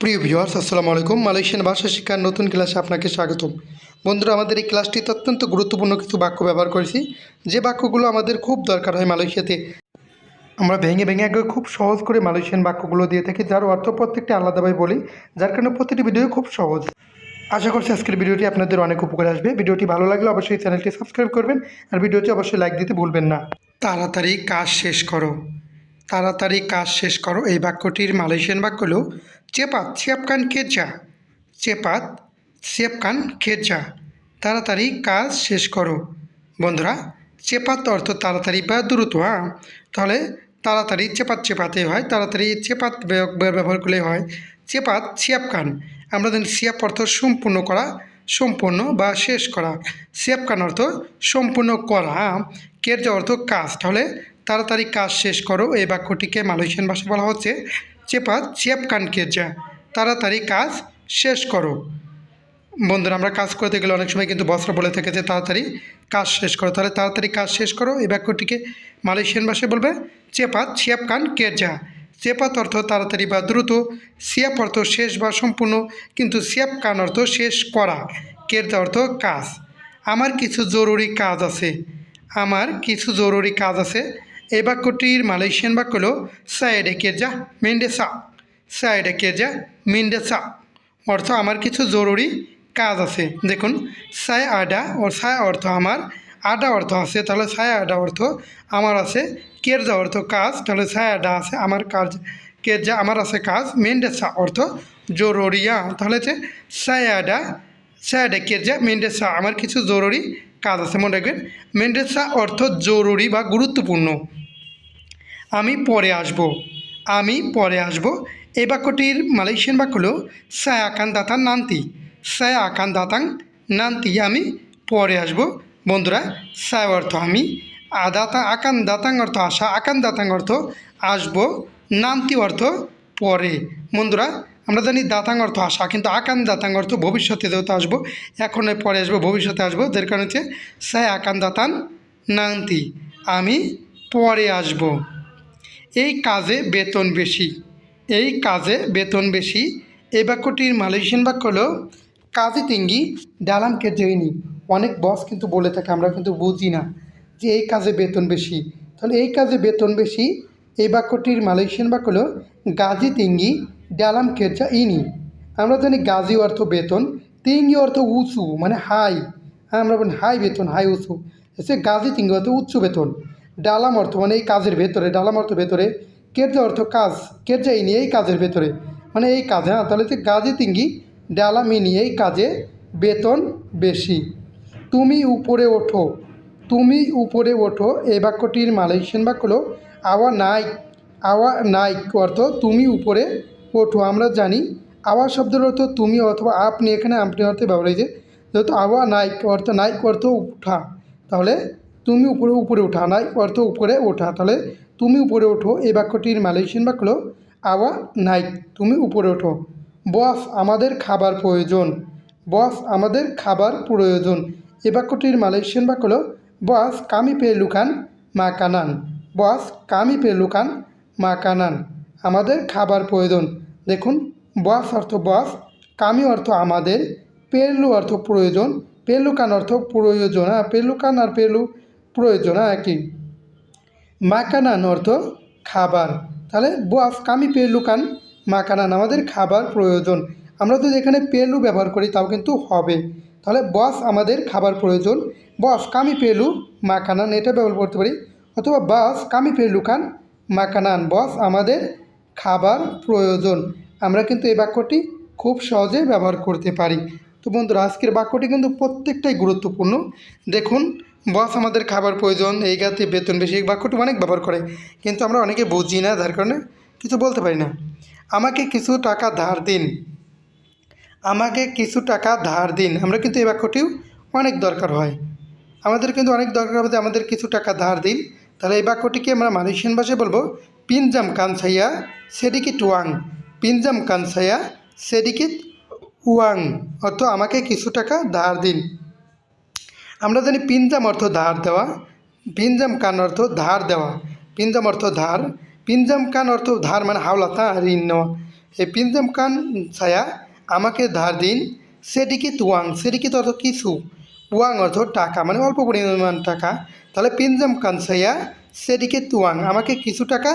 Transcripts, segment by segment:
প্রিয় ভিউয়ার্স, আসসালামু আলাইকুম। মালয়েশিয়ান ভাষা শিক্ষার নতুন ক্লাসে আপনাকে স্বাগতম। বন্ধুরা, আমাদের এই ক্লাসটিতে অত্যন্ত গুরুত্বপূর্ণ কিছু বাক্য ব্যবহার করেছি। যে বাক্যগুলো আমাদের খুব দরকার হয় মালয়েশিয়াতে, আমরা ভেঙে ভেঙে একবার খুব সহজ করে মালয়েশিয়ান বাক্যগুলো দিয়ে থাকি, যার অর্থ প্রত্যেকটা আলাদাভাবে বলি, যার কারণে প্রতিটি ভিডিও খুব সহজ। আশা করছি আজকের ভিডিওটি আপনাদের অনেক উপকারে আসবে। ভিডিওটি ভালো লাগলে অবশ্যই চ্যানেলটি সাবস্ক্রাইব করবেন, আর ভিডিওটি অবশ্যই লাইক দিতে ভুলবেন না। তাড়াতাড়ি কাজ শেষ করো। তাড়াতাড়ি কাজ শেষ করো। এই বাক্যটির মালয়েশিয়ান বাক্য হলো চেপাত সিয়াপকান খেজা চেপাত সিয়াপকান খেজা তাড়াতাড়ি কাজ শেষ করো। বন্ধুরা, চেপাত অর্থ তাড়াতাড়ি বা দ্রুত হ্যাঁ? তাহলে তাড়াতাড়ি চেপাত চেপাতে হয়, তাড়াতাড়ি চেপাত ব্যবহার করলে হয়। চেপাত সিয়াপকান আমরা জানি সিয়াপ অর্থ সম্পূর্ণ করা, সম্পূর্ণ বা শেষ করা। সিয়াপকান অর্থ সম্পূর্ণ করা হ্যাঁ? কেরজা অর্থ কাজ। তাহলে তাড়াতাড়ি কাজ শেষ করো। এই বাক্যটিকে মালয়েশিয়ান ভাষায় বলা হচ্ছে চেপাত সিয়াপকান যা তাড়াতাড়ি কাজ শেষ করো। বন্ধুরা, আমরা কাজ করতে গেলে অনেক সময় কিন্তু বস্ত্র বলে থাকে যে তাড়াতাড়ি কাজ শেষ করো। তাহলে তাড়াতাড়ি কাজ শেষ করো। এই বাক্যটিকে মালয়েশিয়ান ভাষায় বলবে, চেপা সিয়াপ কান কেরজা চেপাত অর্থ তাড়াতাড়ি বা দ্রুত, সিয়াপ অর্থ শেষ বা সম্পূর্ণ, কিন্তু সিয়াপ কান অর্থ শেষ করা। কেরজা অর্থ কাজ। আমার কিছু জরুরি কাজ আছে। আমার কিছু জরুরি কাজ আছে। এই বাক্যটির মালয়েশিয়ান বাক্য হলো সাইডে কেরজা মেন্ডেসা। সাইডে কেরজা মিন্ডেসা। অর্থ আমার কিছু জরুরি কাজ আছে। দেখুন, সায় আডা ও সায় অর্থ আমার, আডা অর্থ আছে, তাহলে সায় আডা অর্থ আমার আছে। কেরজা অর্থ কাজ, তাহলে সায় আডা আছে আমার কাজ। কেরজা আমার আছে কাজ, মেন্ডেসা অর্থ জরুরিয়া তাহলে হচ্ছে সায় আডা সায়াডা কেরজা মেন্ডেসা আমার কিছু জরুরি কাজ আছে। মনে রাখবেন, মেন্ডেসা অর্থ জরুরি বা গুরুত্বপূর্ণ। আমি পরে আসব। আমি পরে আসব। এই বাক্যটির মালয়েশিয়ান বাক্য হলো সায় আকান দাতান নান্তি। সায় আকান দাতাং নান্তি, আমি পরে আসব। বন্ধুরা সায় অর্থ আমি, আদাতা আকান দাতাং অর্থ আসা আকান দাতাং অর্থ আসব। নান্তি অর্থ পরে। বন্ধুরা, আমরা জানি দাতাং অর্থ আসা কিন্তু আকান দাতাং অর্থ ভবিষ্যতে যেহেতু আসব, এখন পরে আসব, ভবিষ্যতে আসব, যার কারণ হচ্ছে সায় আকান দাতান নান্তি। আমি পরে আসব। এই কাজে বেতন বেশি। এই কাজে বেতন বেশি। এই বাক্যটির মালয়েশিয়ান বাক্য হলো, কাজে তিঙ্গি ডালাম কেজেইনি অনেক বস কিন্তু বলে থাকে, আমরা কিন্তু বুঝি না যে এই কাজে বেতন বেশি। তাহলে এই কাজে বেতন বেশি এই বাক্যটির মালয়েশিয়ান বাক্য হলো, গাজি তিঙ্গি ডালাম কেজা ইনি আমরা জানি গাজি অর্থ বেতন, তিঙ্গি অর্থ উঁচু মানে হাই। হ্যাঁ আমরা বলি হাই বেতন, হাই উঁচু। এসে গাজি তিঙ্গি অর্থ উচ্চ বেতন। ডালাম অর্থ মানে এই কাজের ভেতরে, ডালাম অর্থ ভেতরে। কেরজা অর্থ কাজ কেরজা ইনি এই কাজের ভেতরে। মানে এই কাজে হ্যাঁ তাহলে হচ্ছে গাজি তিঙ্গি, ডালাম ইনি এই কাজে বেতন বেশি। তুমি উপরে ওঠো, তুমি উপরে ওঠো এই বাক্যটির মালয়েশিয়ান বাক্য হলো আওয়া নাইক আওয়া নাইক অর্থ তুমি উপরে ওঠো। আমরা জানি আওয়া শব্দের অর্থ তুমি অথবা আপনি, এখানে আপনি অর্থে ব্যবহার হয়েছে, যেহেতু আওয়া নাইক অর্থ নাইক অর্থ উঠা। তাহলে তুমি উপরে উপরে ওঠা নাই, অর্থ উপরে ওঠা। তাহলে তুমি উপরে ওঠো। এই বাক্যটির মালয়েশিয়ান বাক্য হলো, আওয়া নাইক তুমি উপরে ওঠো। বস, আমাদের খাবার প্রয়োজন। বস, আমাদের খাবার প্রয়োজন। এ বাক্যটির মালয়েশিয়ান বাক্য হলো, বস, কামি পে লুকান মা কানান। বস, কামি পে লুকান মা কানান। আমাদের খাবার প্রয়োজন। দেখুন, বস অর্থ বস, কামি অর্থ আমাদের। পেরলু অর্থ প্রয়োজন। পেলুকান অর্থ প্রয়োজন। হ্যাঁ পেলুকান আর পেলু প্রয়োজন হ্যাঁ একই মাকানান অর্থ খাবার। তাহলে বস কামি পেলুকান মাকানান আমাদের খাবার প্রয়োজন। আমরা যদি এখানে পেলু ব্যবহার করি, তাও কিন্তু হবে। তাহলে বস আমাদের খাবার প্রয়োজন। বস কামি পেলু মাকানান এটা ব্যবহার করতে পারি। অথবা বাস কামি পেলুকান মাকানান বস আমাদের খাবার প্রয়োজন। আমরা কিন্তু এই বাক্যটি খুব সহজে ব্যবহার করতে পারি। তো বন্ধুরা, আজকের বাক্যটি কিন্তু প্রত্যেকটাই গুরুত্বপূর্ণ। দেখুন বস আমাদের খাবার প্রয়োজন, এই গাতে বেতন বেশি বাক্যটি অনেক ব্যবহার করে। কিন্তু আমরা অনেকে বুঝি না, যার কারণে কিছু বলতে পারি না। আমাকে কিছু টাকা ধার দিন। আমাকে কিছু টাকা ধার দিন। আমরা কিন্তু এই বাক্যটিও অনেক দরকার হয়। আমাদের কিন্তু অনেক দরকার হবে আমাদের কিছু টাকা ধার দিন। তাহলে এই বাক্যটিকে আমরা মালয়েশিয়ান ভাষায় বলব, পিনজাম কানসাইয়া সেডিকিট ওয়াং পিনজাম কানসাইয়া সেডিকিট ওয়াং অর্থ আমাকে কিছু টাকা ধার দিন। আমরা জানি পিনজাম অর্থ ধার দেওয়া, পিনজাম কান অর্থ ধার দেওয়া, পিনজাম অর্থ ধার, পিনজাম কান অর্থ ধার মানে হাওলাতা ঋণ নেওয়া। এই পিনজামকান ছায়া আমাকে ধার দিন সেডিকে তুয়াং সেডিকে অর্থ কিছু ওয়াং অর্থ টাকা মানে অল্প পরিমাণ টাকা। তাহলে পিনজাম কানসাইয়া সেদিকে তুয়াং, আমাকে কিছু টাকা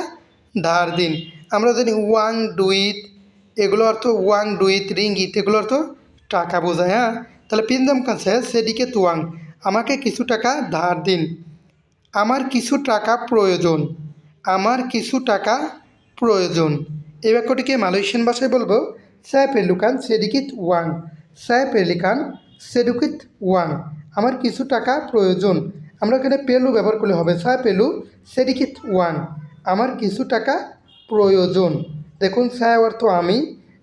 ধার দিন। আমরা জানি ওয়াং ডুইত, এগুলো অর্থ ওয়াং ডুইত, রিঙ্গিত, এগুলো অর্থ টাকা বোঝায় হ্যাঁ? তাহলে পিনজাম কানসাইয়া সেদিকে তুয়াং। আমাকে কিছু টাকা ধার দিন। আমার কিছু টাকা প্রয়োজন। আমার কিছু টাকা প্রয়োজন। এই বাক্যটিকে মালয়েশিয়ান ভাষায় বলব স্যাপ এলুকান সেডিকিত ওয়াং। স্যাপ এলিকান সেডুকিত ওয়াং। আমার কিছু টাকা প্রয়োজন। আমরা এখানে পেলু ব্যবহার করলে হবে? স্যাপ পেলু সেডিকিত ওয়াং। আমার কিছু টাকা প্রয়োজন। দেখুন স্যায় অর্থ আমি।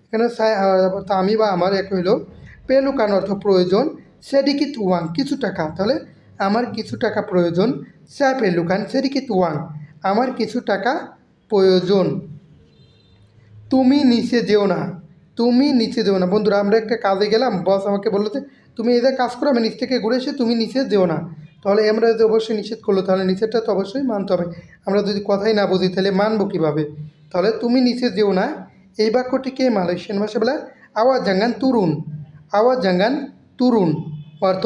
এখানে স্যায় অর্থ আমি বা আমার এক হইল, পেলুকান অর্থ প্রয়োজন। সেডিকিত ওয়াং কিছু টাকা। তাহলে আমার কিছু টাকা প্রয়োজন স্যাপ এলুকান সেডিকিত ওয়াং আমার কিছু টাকা প্রয়োজন। তুমি নিচে যেও না, তুমি নিচে যেও না। বন্ধুরা, আমরা একটা কাজে গেলাম বস আমাকে বলল যে, তুমি এদের কাজ করো, আমি নিচ থেকে ঘুরে এসে তুমি নিচে যেও না। তাহলে আমরা যদি অবশ্যই নিষেধ করল, তাহলে নিষেধটা তো অবশ্যই মানতে হবে। আমরা যদি কথাই না বুঝি, তাহলে মানবো কীভাবে? তাহলে তুমি নিচে যেও না। এই বাক্যটিকে মালয়েশিয়ান ভাষা বলে আওয়াজ জাঙ্গান, তুরুন। আওয়াজ জাঙ্গান তুরুন অর্থ,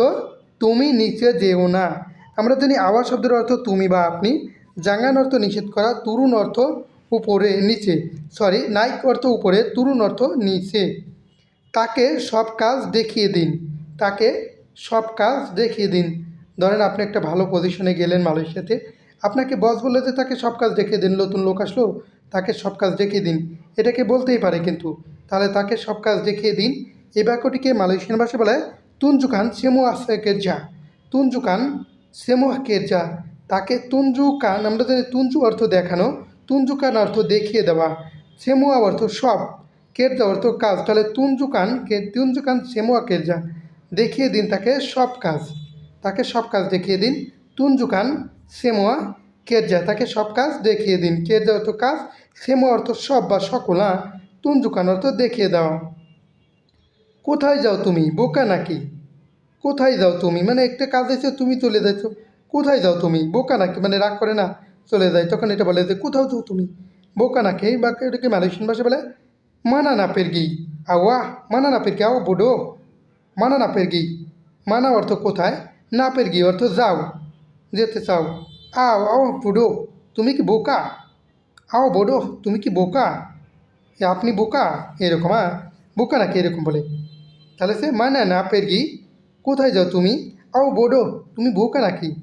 তুমি নিচে যেও না। আমরা জানি আওয়াজ শব্দের অর্থ, তুমি বা আপনি। জাঙ্গান অর্থ, নিষেধ করা। তুরুন অর্থ, উপরে নিচে। সরি নাইক অর্থ, উপরে। তুরুন অর্থ, নিচে। তাকে সব কাজ দেখিয়ে দিন। তাকে সব কাজ দেখিয়ে দিন। ধরেন আপনি একটা ভালো পজিশনে গেলেন মালয়েশিয়াতে। আপনাকে বস বলল যে, তাকে সব কাজ দেখিয়ে দিন, নতুন লোক আসলো। তাকে সব কাজ দেখিয়ে দিন। এটাকে বলতেই পারে কিন্তু। তাহলে তাকে সব কাজ দেখিয়ে দিন। এই বাক্যটিকে মালয়েশিয়ান ভাষায় বলে তুনজুকান সেমু আসেকে যা তুনজুকান সেমু যা, তাকে তুনজুকান আমরা জানি তুনজু অর্থ দেখানো তুনজুকান অর্থ দেখিয়ে দেওয়া, সেমুয়া অর্থ সব কেরজা অর্থ কাজ, তাহলে তুনজুকান কে তুনজুকান সেমুয়া কেরজা দেখিয়ে দিন তাকে সব কাজ, তাকে সব কাজ দেখিয়ে দিন তুনজুকান সেমোয়া কেরজা তাকে সব কাজ দেখিয়ে দিন কেরজা অর্থ কাজ, সেমোয়া অর্থ সব বা সকল হ্যাঁ তুনজুকান অর্থ দেখিয়ে দেওয়া। কোথায় যাও তুমি? বোকা নাকি? কোথায় যাও তুমি? মানে একটা কাজ এসে তুমি চলে যাচ্ছ কোথায় যাও তুমি? বোকা নাকি? মানে রাগ করে না, চলে যায় তখন এটা বলে যে, কোথাও যাও তুমি? বোকা নাকি? বা এটাকে মালয়েশিয়ান ভাষা বলে? মানা না পেরগি। আওয়া মানা না পেরগি? আও বোডো! মানা না পেরগি? মানা অর্থ কোথায়? না পেরগি অর্থ যাও, যেতে চাও। আও আও বুড়ো! তুমি কি বোকা? আও বোডো! তুমি কি বোকা? আপনি বোকা? এরকম হ্যাঁ বোকা নাকি? এরকম বলে। তাহলে সে মানে না পেরগি। কোথায় যাও তুমি? আও বোডো, তুমি বোকা নাকি?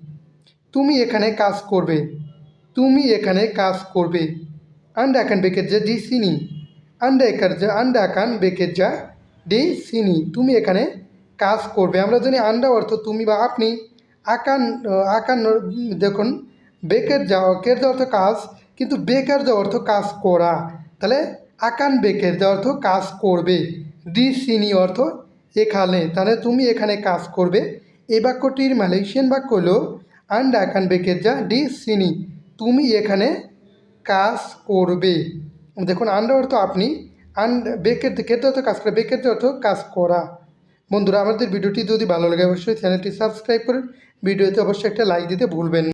তুমি এখানে কাজ করবে। তুমি এখানে কাজ করবে। আন্ডা আকান বেকের যা ডি সিনি। আন্ডা একার যা, আন্ডা আকান বেকের যা ডি সিনি। তুমি এখানে কাজ করবে। আমরা জানি আন্ডা অর্থ তুমি বা আপনি। আকান আকান, দেখুন, বেকের যা কের যা অর্থ কাজ, কিন্তু বেকার যা অর্থ কাজ করা। তাহলে আকান বেকের যা অর্থ কাজ করবে। ডি সিনি অর্থ এখানে, তাহলে তুমি এখানে কাজ করবে। এই বাক্যটির মালয়েশিয়ান বাক্য হলো আন্ডা বেকের যা ডি সিনি, তুমি এখানে কাজ করবে। দেখুন আন্ডা অর্থ আপনি আন্ড বেকের কেটে অর্থ কাজ করা, বেকের অর্থ কাজ করা। বন্ধুরা, আমাদের ভিডিওটি যদি ভালো লাগে, অবশ্যই চ্যানেলটি সাবস্ক্রাইব করুন। ভিডিওতে অবশ্যই একটা লাইক দিতে ভুলবেন।